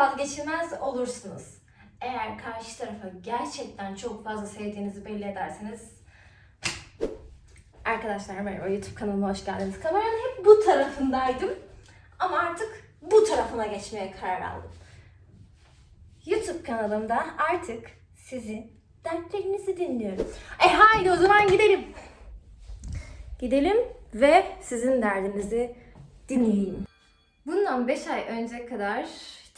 vazgeçilmez olursunuz. Eğer karşı tarafa gerçekten çok fazla sevdiğinizi belli ederseniz Arkadaşlar merhaba YouTube kanalıma hoş geldiniz. Kameranın hep bu tarafındaydım. Ama artık bu tarafına geçmeye karar aldım. YouTube kanalımda artık sizin dertlerinizi dinliyorum. E haydi o zaman gidelim. Gidelim ve sizin derdinizi dinleyeyim. Bundan 5 ay önce kadar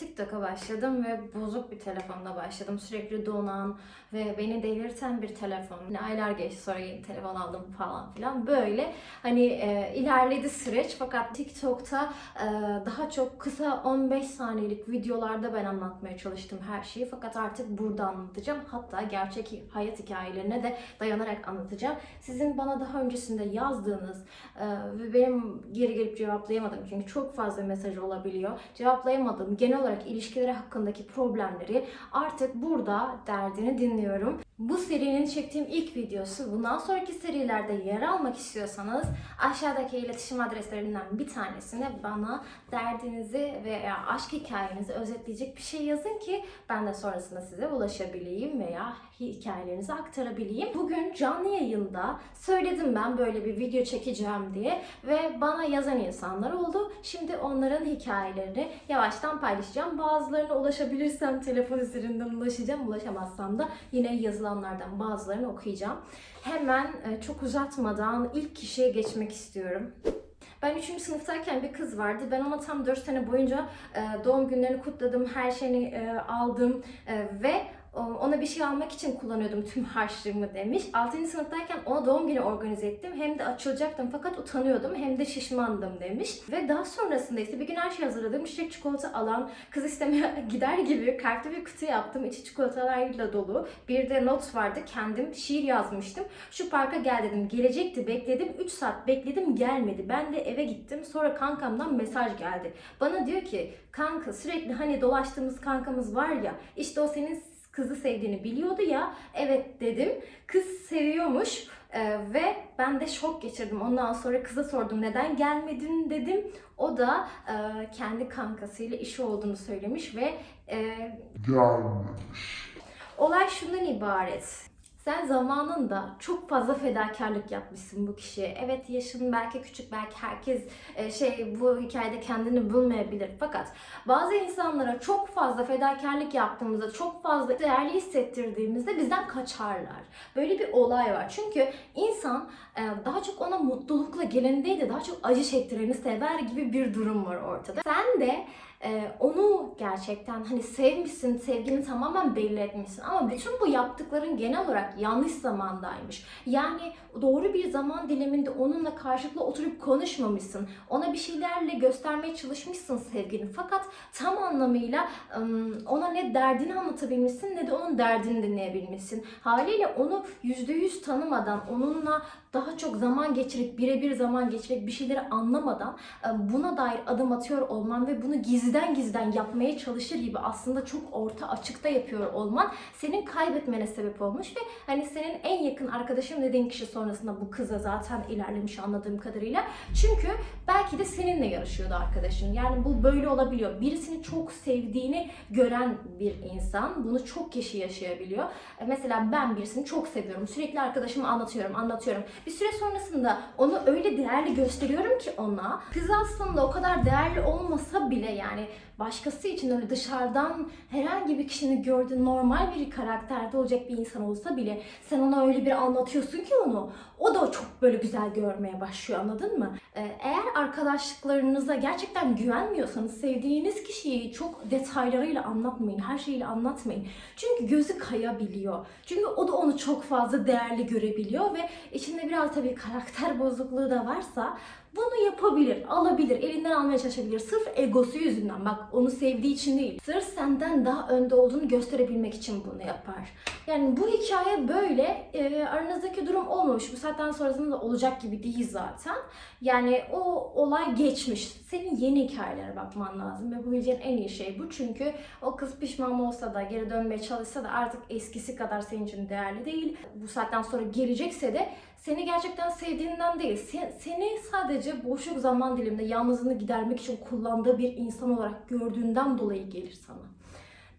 TikTok'a başladım ve bozuk bir telefonla başladım. Sürekli donan ve beni delirten bir telefon. Yani aylar geçti sonra yeni telefon aldım falan filan. Böyle hani e, ilerledi süreç fakat TikTok'ta e, daha çok kısa 15 saniyelik videolarda ben anlatmaya çalıştım her şeyi. Fakat artık burada anlatacağım. Hatta gerçek hayat hikayelerine de dayanarak anlatacağım. Sizin bana daha öncesinde yazdığınız e, ve benim geri gelip cevaplayamadığım çünkü çok fazla mesaj olabiliyor. Cevaplayamadığım genel olarak ilişkileri hakkındaki problemleri artık burada derdini dinliyorum. Bu serinin çektiğim ilk videosu. Bundan sonraki serilerde yer almak istiyorsanız aşağıdaki iletişim adreslerinden bir tanesine bana derdinizi veya aşk hikayenizi özetleyecek bir şey yazın ki ben de sonrasında size ulaşabileyim veya hikayelerinizi aktarabileyim. Bugün canlı yayında söyledim ben böyle bir video çekeceğim diye ve bana yazan insanlar oldu. Şimdi onların hikayelerini yavaştan paylaşacağım. Bazılarına ulaşabilirsem telefon üzerinden ulaşacağım. Ulaşamazsam da yine yazılanlardan bazılarını okuyacağım. Hemen e, çok uzatmadan ilk kişiye geçmek istiyorum. Ben 3. sınıftayken bir kız vardı. Ben ona tam 4 sene boyunca e, doğum günlerini kutladım, her şeyini e, aldım ve ona bir şey almak için kullanıyordum tüm harçlığımı demiş. 6. sınıftayken ona doğum günü organize ettim. Hem de açılacaktım fakat utanıyordum hem de şişmandım demiş. Ve daha sonrasında ise bir gün her şey hazırladım. Çiçek çikolata alan kız istemeye gider gibi kartlı bir kutu yaptım. İçi çikolatalarla dolu. Bir de not vardı. Kendim şiir yazmıştım. Şu parka gel dedim. Gelecekti bekledim. 3 saat bekledim gelmedi. Ben de eve gittim. Sonra kankamdan mesaj geldi. Bana diyor ki kanka sürekli hani dolaştığımız kankamız var ya işte o senin kızı sevdiğini biliyordu ya. Evet dedim. Kız seviyormuş ee, ve ben de şok geçirdim. Ondan sonra kıza sordum neden gelmedin dedim. O da e, kendi kankasıyla işi olduğunu söylemiş ve e, gelmemiş. olay şundan ibaret. Sen zamanında çok fazla fedakarlık yapmışsın bu kişiye. Evet yaşın belki küçük, belki herkes e, şey bu hikayede kendini bulmayabilir. Fakat bazı insanlara çok fazla fedakarlık yaptığımızda, çok fazla değerli hissettirdiğimizde bizden kaçarlar. Böyle bir olay var. Çünkü insan daha çok ona mutlulukla geleni değil de daha çok acı çektireni sever gibi bir durum var ortada. Sen de ee, onu gerçekten hani sevmişsin, sevgini tamamen belli etmişsin ama bütün bu yaptıkların genel olarak yanlış zamandaymış. Yani doğru bir zaman diliminde onunla karşılıklı oturup konuşmamışsın. Ona bir şeylerle göstermeye çalışmışsın sevgini fakat tam anlamıyla ona ne derdini anlatabilmişsin ne de onun derdini dinleyebilmişsin. Haliyle onu %100 tanımadan, onunla daha çok zaman geçirip birebir zaman geçirip bir şeyleri anlamadan buna dair adım atıyor olman ve bunu gizliden gizliden yapmaya çalışır gibi aslında çok orta açıkta yapıyor olman senin kaybetmene sebep olmuş ve hani senin en yakın arkadaşım dediğin kişi sonrasında bu kıza zaten ilerlemiş anladığım kadarıyla. Çünkü belki de seninle yarışıyordu arkadaşın. Yani bu böyle olabiliyor. Birisini çok sevdiğini gören bir insan bunu çok kişi yaşayabiliyor. Mesela ben birisini çok seviyorum. Sürekli arkadaşıma anlatıyorum, anlatıyorum. Bir süre sonrasında onu öyle değerli gösteriyorum ki ona. Kız aslında o kadar değerli olmasa bile yani başkası için öyle dışarıdan herhangi bir kişinin gördüğü normal bir karakterde olacak bir insan olsa bile sen ona öyle bir anlatıyorsun ki onu. O da çok böyle güzel görmeye başlıyor anladın mı? Ee, eğer arkadaşlıklarınıza gerçekten güvenmiyorsanız sevdiğiniz kişiyi çok detaylarıyla anlatmayın. Her şeyiyle anlatmayın. Çünkü gözü kayabiliyor. Çünkü o da onu çok fazla değerli görebiliyor ve içinde biraz tabii karakter bozukluğu da varsa bunu yapabilir, alabilir, elinden almaya çalışabilir. Sırf egosu yüzünden bak onu sevdiği için değil. Sırf senden daha önde olduğunu gösterebilmek için bunu yapar. Yani bu hikaye böyle. E, aranızdaki durum olmamış. Bu saatten sonrasında da olacak gibi değil zaten. Yani o olay geçmiş. Senin yeni hikayelere bakman lazım. Yapabileceğin en iyi şey bu. Çünkü o kız pişman olsa da, geri dönmeye çalışsa da artık eskisi kadar senin için değerli değil. Bu saatten sonra gelecekse de seni gerçekten sevdiğinden değil, se- seni sadece boşluk zaman diliminde yalnızlığını gidermek için kullandığı bir insan olarak gördüğünden dolayı gelir sana.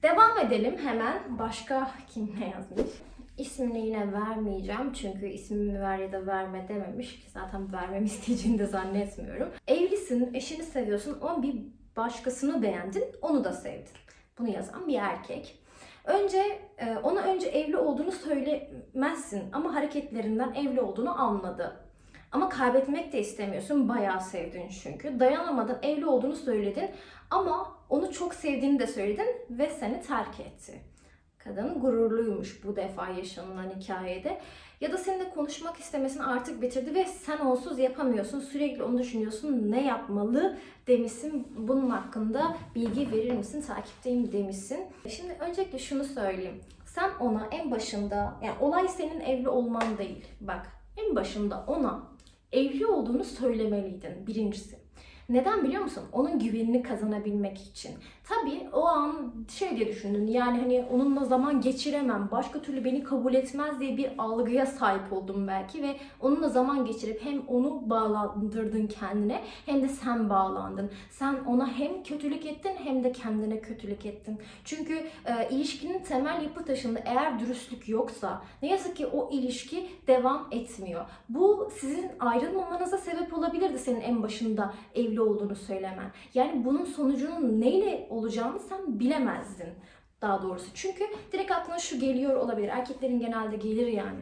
Devam edelim hemen. Başka kim ne yazmış? İsmini yine vermeyeceğim çünkü ismimi ver ya da verme dememiş ki zaten vermemi isteyeceğini de zannetmiyorum. Evlisin, eşini seviyorsun ama bir başkasını beğendin, onu da sevdin. Bunu yazan bir erkek. Önce e, ona önce evli olduğunu söylemezsin ama hareketlerinden evli olduğunu anladı. Ama kaybetmek de istemiyorsun. Bayağı sevdin çünkü. Dayanamadın, evli olduğunu söyledin ama onu çok sevdiğini de söyledin ve seni terk etti. Kadın gururluymuş bu defa yaşanılan hikayede. Ya da seninle konuşmak istemesini artık bitirdi ve sen onsuz yapamıyorsun. Sürekli onu düşünüyorsun. Ne yapmalı demişsin. Bunun hakkında bilgi verir misin? Takipteyim demişsin. Şimdi öncelikle şunu söyleyeyim. Sen ona en başında, yani olay senin evli olman değil. Bak en başında ona evli olduğunu söylemeliydin birincisi. Neden biliyor musun? Onun güvenini kazanabilmek için. Tabii o an şey diye düşündün yani hani onunla zaman geçiremem, başka türlü beni kabul etmez diye bir algıya sahip oldum belki ve onunla zaman geçirip hem onu bağlandırdın kendine hem de sen bağlandın. Sen ona hem kötülük ettin hem de kendine kötülük ettin. Çünkü e, ilişkinin temel yapı taşında eğer dürüstlük yoksa ne yazık ki o ilişki devam etmiyor. Bu sizin ayrılmamanıza sebep olabilirdi senin en başında evli olduğunu söylemen. Yani bunun sonucunun neyle olacağını sen bilemezdin daha doğrusu. Çünkü direkt aklına şu geliyor olabilir. Erkeklerin genelde gelir yani.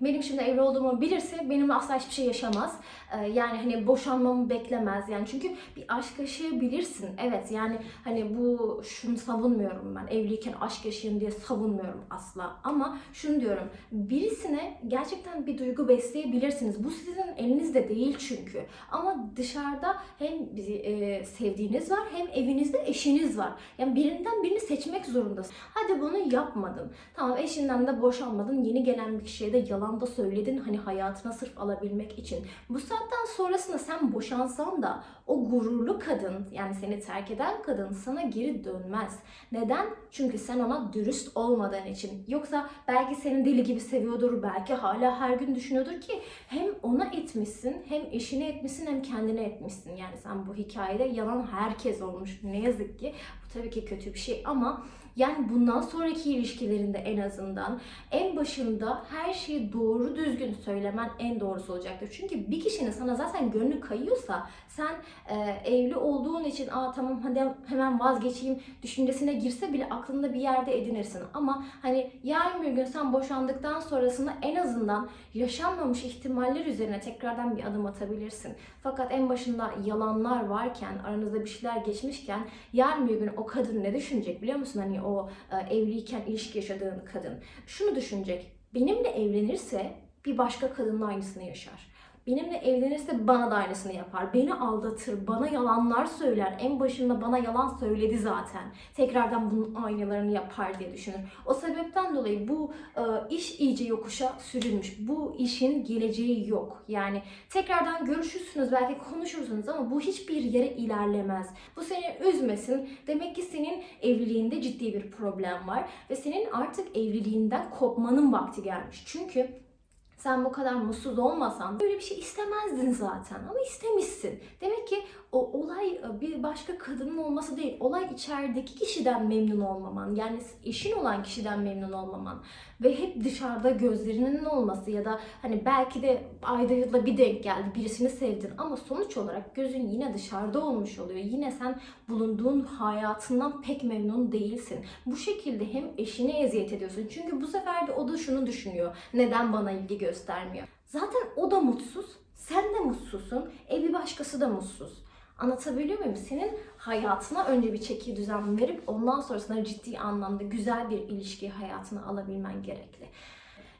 Benim şimdi evli olduğumu bilirse benimle asla hiçbir şey yaşamaz. Ee, yani hani boşanmamı beklemez. Yani çünkü bir aşk yaşayabilirsin. Evet yani hani bu şunu savunmuyorum ben. Evliyken aşk yaşayın diye savunmuyorum asla. Ama şunu diyorum. Birisine gerçekten bir duygu besleyebilirsiniz. Bu sizin elinizde değil çünkü. Ama dışarıda hem e, sevdiğiniz var hem evinizde eşiniz var. Yani birinden birini seçmek zorundasın. Hadi bunu yapmadın. Tamam eşinden de boşanmadın. Yeni gelen bir kişiye de yalan da söyledin. Hani hayatına sırf alabilmek için. Bu saatten sonrasında sen boşansan da o gururlu kadın yani seni terk eden kadın sana geri dönmez. Neden? Çünkü sen ona dürüst olmadığın için. Yoksa belki seni deli gibi seviyordur, belki hala her gün düşünüyordur ki hem ona etmişsin, hem eşine etmişsin, hem kendine etmişsin. Yani sen bu hikayede yalan herkes olmuş. Ne yazık ki. Bu tabii ki kötü bir şey ama yani bundan sonraki ilişkilerinde en azından en başında her şeyi doğru düzgün söylemen en doğrusu olacaktır. Çünkü bir kişinin sana zaten gönlü kayıyorsa sen e, evli olduğun için aa tamam hadi hemen vazgeçeyim düşüncesine girse bile aklında bir yerde edinirsin. Ama hani yarın bir gün sen boşandıktan sonrasında en azından yaşanmamış ihtimaller üzerine tekrardan bir adım atabilirsin. Fakat en başında yalanlar varken, aranızda bir şeyler geçmişken yarın bir gün o kadın ne düşünecek biliyor musun? Hani o e, evliyken ilişki yaşadığın kadın. Şunu düşünecek. Benimle evlenirse bir başka kadınla aynısını yaşar. Benimle evlenirse bana da aynısını yapar. Beni aldatır, bana yalanlar söyler. En başında bana yalan söyledi zaten. Tekrardan bunun aynalarını yapar diye düşünür. O sebepten dolayı bu e, iş iyice yokuşa sürülmüş. Bu işin geleceği yok. Yani tekrardan görüşürsünüz, belki konuşursunuz ama bu hiçbir yere ilerlemez. Bu seni üzmesin. Demek ki senin evliliğinde ciddi bir problem var ve senin artık evliliğinden kopmanın vakti gelmiş. Çünkü sen bu kadar mutsuz olmasan böyle bir şey istemezdin zaten ama istemişsin. Demek ki o olay e, bir başka kadının olması değil. Olay içerideki kişiden memnun olmaman. Yani eşin olan kişiden memnun olmaman. Ve hep dışarıda gözlerinin olması ya da hani belki de ayda yılda bir denk geldi birisini sevdin ama sonuç olarak gözün yine dışarıda olmuş oluyor. Yine sen bulunduğun hayatından pek memnun değilsin. Bu şekilde hem eşine eziyet ediyorsun. Çünkü bu sefer de o da şunu düşünüyor. Neden bana ilgi göstermiyor? Zaten o da mutsuz. Sen de mutsuzsun. E bir başkası da mutsuz. Anlatabiliyor muyum? Senin hayatına önce bir çeki düzen verip ondan sonrasında ciddi anlamda güzel bir ilişki hayatına alabilmen gerekli.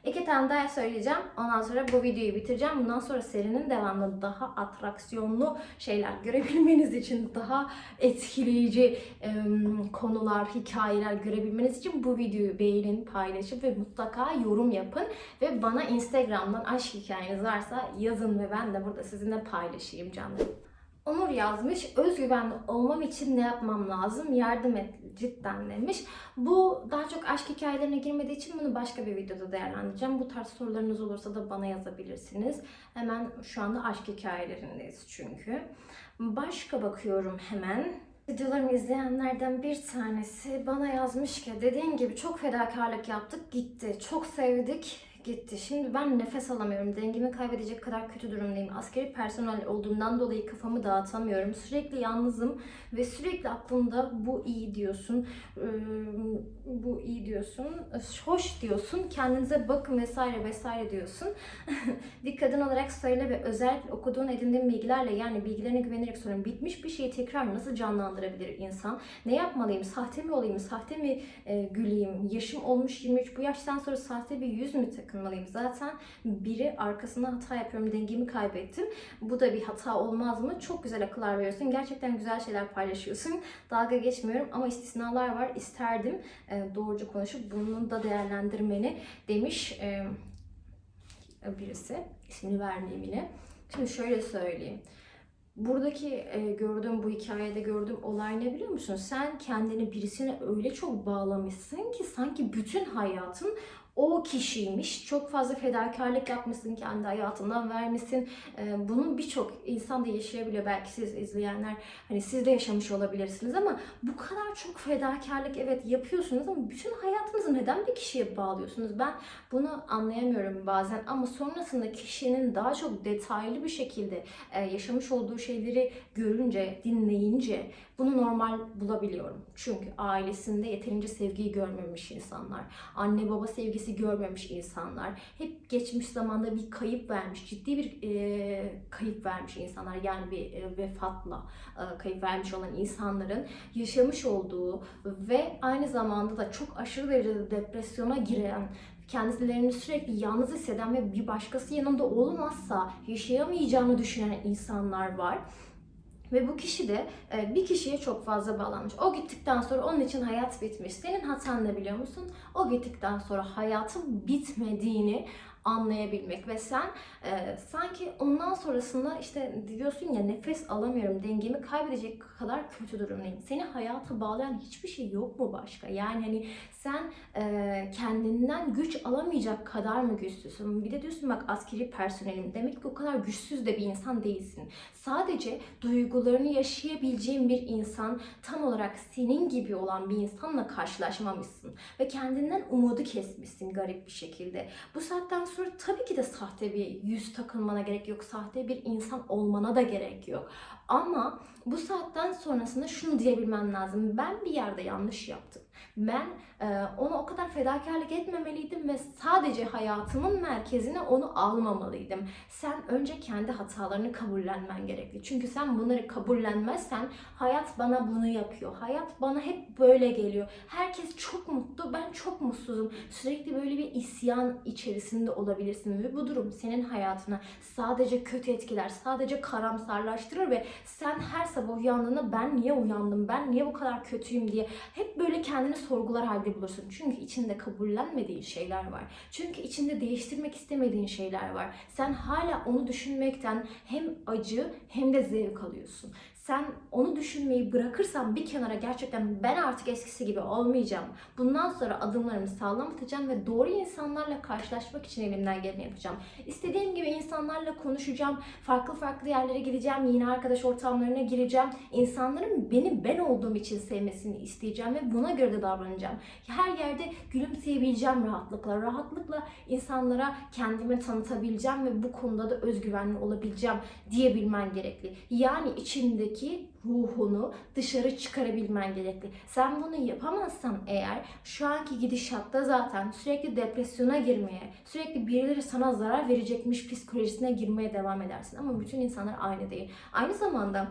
İki tane daha söyleyeceğim. Ondan sonra bu videoyu bitireceğim. Bundan sonra serinin devamında daha atraksiyonlu şeyler görebilmeniz için, daha etkileyici em, konular, hikayeler görebilmeniz için bu videoyu beğenin, paylaşın ve mutlaka yorum yapın. Ve bana Instagram'dan aşk hikayeniz varsa yazın ve ben de burada sizinle paylaşayım canım. Onur yazmış, özgüvenli olmam için ne yapmam lazım? Yardım et cidden demiş. Bu daha çok aşk hikayelerine girmediği için bunu başka bir videoda değerlendireceğim. Bu tarz sorularınız olursa da bana yazabilirsiniz. Hemen şu anda aşk hikayelerindeyiz çünkü. Başka bakıyorum hemen. Videolarımı izleyenlerden bir tanesi bana yazmış ki dediğin gibi çok fedakarlık yaptık gitti. Çok sevdik gitti. Şimdi ben nefes alamıyorum. Dengemi kaybedecek kadar kötü durumdayım. Askeri personel olduğumdan dolayı kafamı dağıtamıyorum. Sürekli yalnızım ve sürekli aklımda bu iyi diyorsun. Bu iyi diyorsun. Hoş diyorsun. Kendinize bakın vesaire vesaire diyorsun. bir kadın olarak söyle ve özellikle okuduğun edindiğin bilgilerle yani bilgilerine güvenerek sorun. Bitmiş bir şeyi tekrar nasıl canlandırabilir insan? Ne yapmalıyım? Sahte mi olayım? Sahte mi e, güleyim? Yaşım olmuş 23. Bu yaştan sonra sahte bir yüz mü takınmalıyım? Zaten biri arkasında hata yapıyorum. Dengemi kaybettim. Bu da bir hata olmaz mı? Çok güzel akıllar veriyorsun. Gerçekten güzel şeyler paylaşıyorsun. Dalga geçmiyorum ama istisnalar var. İsterdim e, doğrucu konuşup bunu da değerlendirmeni demiş e, birisi. İsmini vermeyeyim yine. Şimdi şöyle söyleyeyim. Buradaki e, gördüğüm bu hikayede gördüğüm olay ne biliyor musun? Sen kendini birisine öyle çok bağlamışsın ki sanki bütün hayatın o kişiymiş. Çok fazla fedakarlık yapmışsın, kendi hayatından vermişsin. E, bunun birçok insan da yaşayabiliyor. Belki siz izleyenler hani siz de yaşamış olabilirsiniz ama bu kadar çok fedakarlık evet yapıyorsunuz ama bütün hayatınızı neden bir kişiye bağlıyorsunuz? Ben bunu anlayamıyorum bazen ama sonrasında kişinin daha çok detaylı bir şekilde e, yaşamış olduğu şeyleri görünce, dinleyince bunu normal bulabiliyorum. Çünkü ailesinde yeterince sevgiyi görmemiş insanlar, anne baba sevgisi görmemiş insanlar, hep geçmiş zamanda bir kayıp vermiş, ciddi bir e, kayıp vermiş insanlar yani bir e, vefatla e, kayıp vermiş olan insanların yaşamış olduğu ve aynı zamanda da çok aşırı derecede depresyona giren kendilerini sürekli yalnız hisseden ve bir başkası yanında olmazsa yaşayamayacağını düşünen insanlar var. Ve bu kişi de e, bir kişiye çok fazla bağlanmış. O gittikten sonra onun için hayat bitmiş. Senin hatan ne biliyor musun? O gittikten sonra hayatın bitmediğini anlayabilmek ve sen e, sanki ondan sonrasında işte diyorsun ya nefes alamıyorum, dengemi kaybedecek kadar kötü durumdayım. Seni hayata bağlayan hiçbir şey yok mu başka? Yani hani sen e, kendinden güç alamayacak kadar mı güçsüzsün? Bir de diyorsun bak askeri personelim. Demek ki o kadar güçsüz de bir insan değilsin. Sadece duygularını yaşayabileceğin bir insan tam olarak senin gibi olan bir insanla karşılaşmamışsın. Ve kendinden umudu kesmişsin garip bir şekilde. Bu saatten sonra tabii ki de sahte bir yüz takılmana gerek yok. Sahte bir insan olmana da gerek yok. Ama bu saatten sonrasında şunu diyebilmen lazım. Ben bir yerde yanlış yaptım. Ben e, ona o kadar fedakarlık etmemeliydim ve sadece hayatımın merkezine onu almamalıydım. Sen önce kendi hatalarını kabullenmen gerekli. Çünkü sen bunları kabullenmezsen hayat bana bunu yapıyor. Hayat bana hep böyle geliyor. Herkes çok mutlu, ben çok mutsuzum. Sürekli böyle bir isyan içerisinde olabilirsin ve bu durum senin hayatına sadece kötü etkiler, sadece karamsarlaştırır ve sen her sabah uyandığında ben niye uyandım, ben niye bu kadar kötüyüm diye hep böyle kendini sorgular halde bulursun. Çünkü içinde kabullenmediğin şeyler var. Çünkü içinde değiştirmek istemediğin şeyler var. Sen hala onu düşünmekten hem acı hem de zevk alıyorsun. Sen onu düşünmeyi bırakırsan bir kenara gerçekten ben artık eskisi gibi olmayacağım. Bundan sonra adımlarımı sağlam atacağım ve doğru insanlarla karşılaşmak için elimden geleni yapacağım. İstediğim gibi insanlarla konuşacağım. Farklı farklı yerlere gideceğim. Yeni arkadaş ortamlarına gireceğim. İnsanların beni ben olduğum için sevmesini isteyeceğim ve buna göre de davranacağım. Her yerde gülümseyebileceğim rahatlıkla. Rahatlıkla insanlara kendimi tanıtabileceğim ve bu konuda da özgüvenli olabileceğim diyebilmen gerekli. Yani içindeki ruhunu dışarı çıkarabilmen gerekli. Sen bunu yapamazsan eğer şu anki gidişatta zaten sürekli depresyona girmeye, sürekli birileri sana zarar verecekmiş psikolojisine girmeye devam edersin. Ama bütün insanlar aynı değil. Aynı zamanda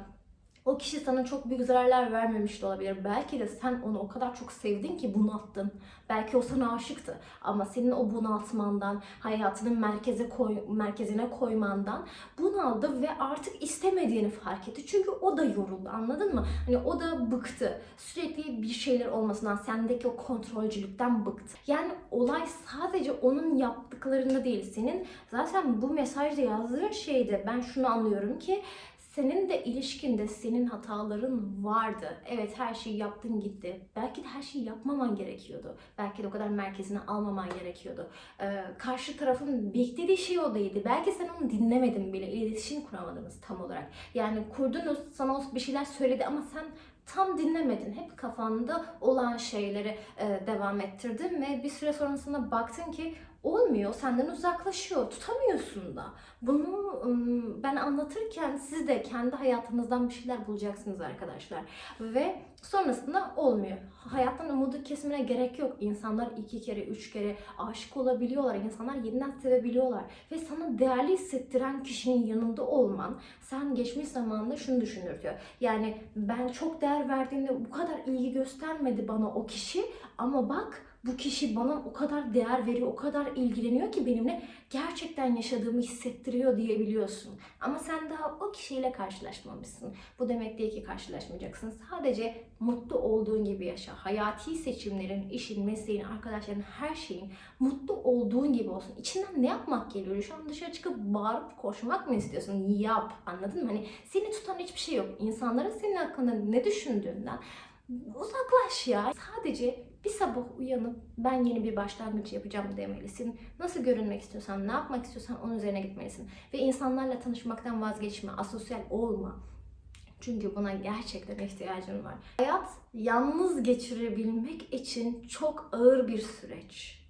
o kişi sana çok büyük zararlar vermemiş de olabilir. Belki de sen onu o kadar çok sevdin ki bunalttın. Belki o sana aşıktı. Ama senin o bunaltmandan, hayatının merkeze koy, merkezine koymandan bunaldı ve artık istemediğini fark etti. Çünkü o da yoruldu anladın mı? Hani o da bıktı. Sürekli bir şeyler olmasından, sendeki o kontrolcülükten bıktı. Yani olay sadece onun yaptıklarında değil. Senin zaten bu mesajda yazdığın şeyde ben şunu anlıyorum ki senin de ilişkinde senin hataların vardı. Evet her şeyi yaptın gitti. Belki de her şeyi yapmaman gerekiyordu. Belki de o kadar merkezine almaman gerekiyordu. Ee, karşı tarafın beklediği şey o değildi. Belki sen onu dinlemedin bile. İletişim kuramadınız tam olarak. Yani kurdunuz sana bir şeyler söyledi ama sen tam dinlemedin. Hep kafanda olan şeyleri e, devam ettirdin ve bir süre sonrasında baktın ki olmuyor, senden uzaklaşıyor, tutamıyorsun da. Bunu ben anlatırken siz de kendi hayatınızdan bir şeyler bulacaksınız arkadaşlar. Ve sonrasında olmuyor. Hayattan umudu kesmene gerek yok. İnsanlar iki kere, üç kere aşık olabiliyorlar. İnsanlar yeniden sevebiliyorlar. Ve sana değerli hissettiren kişinin yanında olman, sen geçmiş zamanda şunu düşündürtüyor. Yani ben çok değer verdiğimde bu kadar ilgi göstermedi bana o kişi ama bak bu kişi bana o kadar değer veriyor, o kadar ilgileniyor ki benimle gerçekten yaşadığımı hissettiriyor diyebiliyorsun. Ama sen daha o kişiyle karşılaşmamışsın. Bu demek değil ki karşılaşmayacaksın. Sadece mutlu olduğun gibi yaşa. Hayati seçimlerin, işin, mesleğin, arkadaşların, her şeyin mutlu olduğun gibi olsun. İçinden ne yapmak geliyor? Şu an dışarı çıkıp bağırıp koşmak mı istiyorsun? Yap. Anladın mı? Hani seni tutan hiçbir şey yok. İnsanların senin hakkında ne düşündüğünden uzaklaş ya. Sadece bir sabah uyanıp ben yeni bir başlangıç yapacağım demelisin. Nasıl görünmek istiyorsan, ne yapmak istiyorsan onun üzerine gitmelisin. Ve insanlarla tanışmaktan vazgeçme, asosyal olma. Çünkü buna gerçekten ihtiyacın var. Hayat yalnız geçirebilmek için çok ağır bir süreç.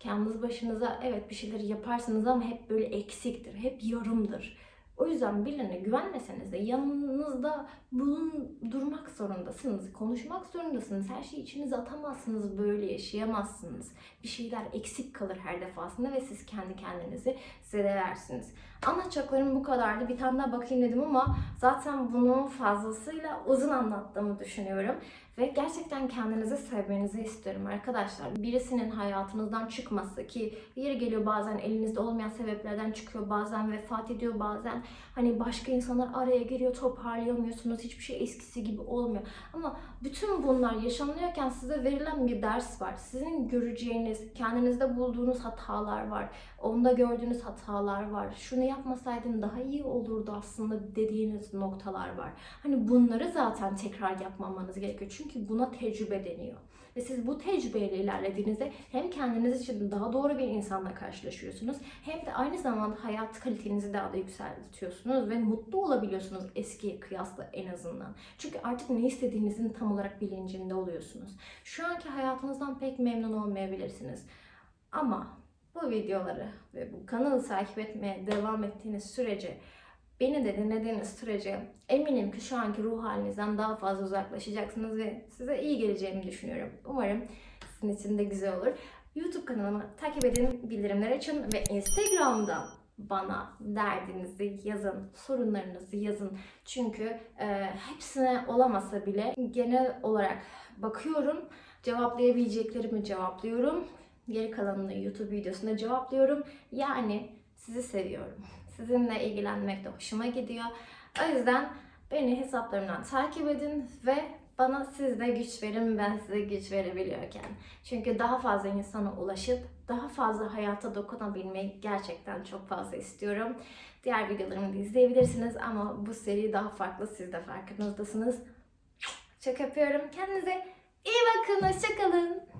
Kendiniz başınıza evet bir şeyleri yaparsınız ama hep böyle eksiktir, hep yarımdır. O yüzden birilerine güvenmeseniz de yanınızda bulundurmak zorundasınız, konuşmak zorundasınız. Her şeyi içinize atamazsınız, böyle yaşayamazsınız. Bir şeyler eksik kalır her defasında ve siz kendi kendinizi zedelersiniz. Anlatacaklarım bu kadardı. Bir tane daha bakayım dedim ama zaten bunu fazlasıyla uzun anlattığımı düşünüyorum. Ve gerçekten kendinizi sevmenizi istiyorum arkadaşlar. Birisinin hayatınızdan çıkması ki yeri geliyor bazen elinizde olmayan sebeplerden çıkıyor. Bazen vefat ediyor bazen. Hani başka insanlar araya giriyor toparlayamıyorsunuz. Hiçbir şey eskisi gibi olmuyor. Ama bütün bunlar yaşanıyorken size verilen bir ders var. Sizin göreceğiniz, kendinizde bulduğunuz hatalar var. Onda gördüğünüz hatalar var. Şunu yapmasaydın daha iyi olurdu aslında dediğiniz noktalar var. Hani bunları zaten tekrar yapmamanız gerekiyor. Çünkü buna tecrübe deniyor. Ve siz bu tecrübeyle ilerlediğinizde hem kendiniz için daha doğru bir insanla karşılaşıyorsunuz hem de aynı zamanda hayat kalitenizi daha da yükseltiyorsunuz ve mutlu olabiliyorsunuz eskiye kıyasla en azından. Çünkü artık ne istediğinizin tam olarak bilincinde oluyorsunuz. Şu anki hayatınızdan pek memnun olmayabilirsiniz. Ama bu videoları ve bu kanalı takip etmeye devam ettiğiniz sürece beni de dinlediğiniz sürece eminim ki şu anki ruh halinizden daha fazla uzaklaşacaksınız ve size iyi geleceğimi düşünüyorum. Umarım sizin için de güzel olur. YouTube kanalımı takip edin, bildirimleri açın ve Instagram'dan bana derdinizi yazın, sorunlarınızı yazın. Çünkü e, hepsine olamasa bile genel olarak bakıyorum, cevaplayabileceklerimi cevaplıyorum. Geri kalanını YouTube videosunda cevaplıyorum. Yani sizi seviyorum. Sizinle ilgilenmek de hoşuma gidiyor. O yüzden beni hesaplarımdan takip edin ve bana siz de güç verin ben size güç verebiliyorken. Çünkü daha fazla insana ulaşıp daha fazla hayata dokunabilmeyi gerçekten çok fazla istiyorum. Diğer videolarımı da izleyebilirsiniz ama bu seri daha farklı. Siz de farkınızdasınız. Çok öpüyorum. Kendinize iyi bakın. Hoşçakalın.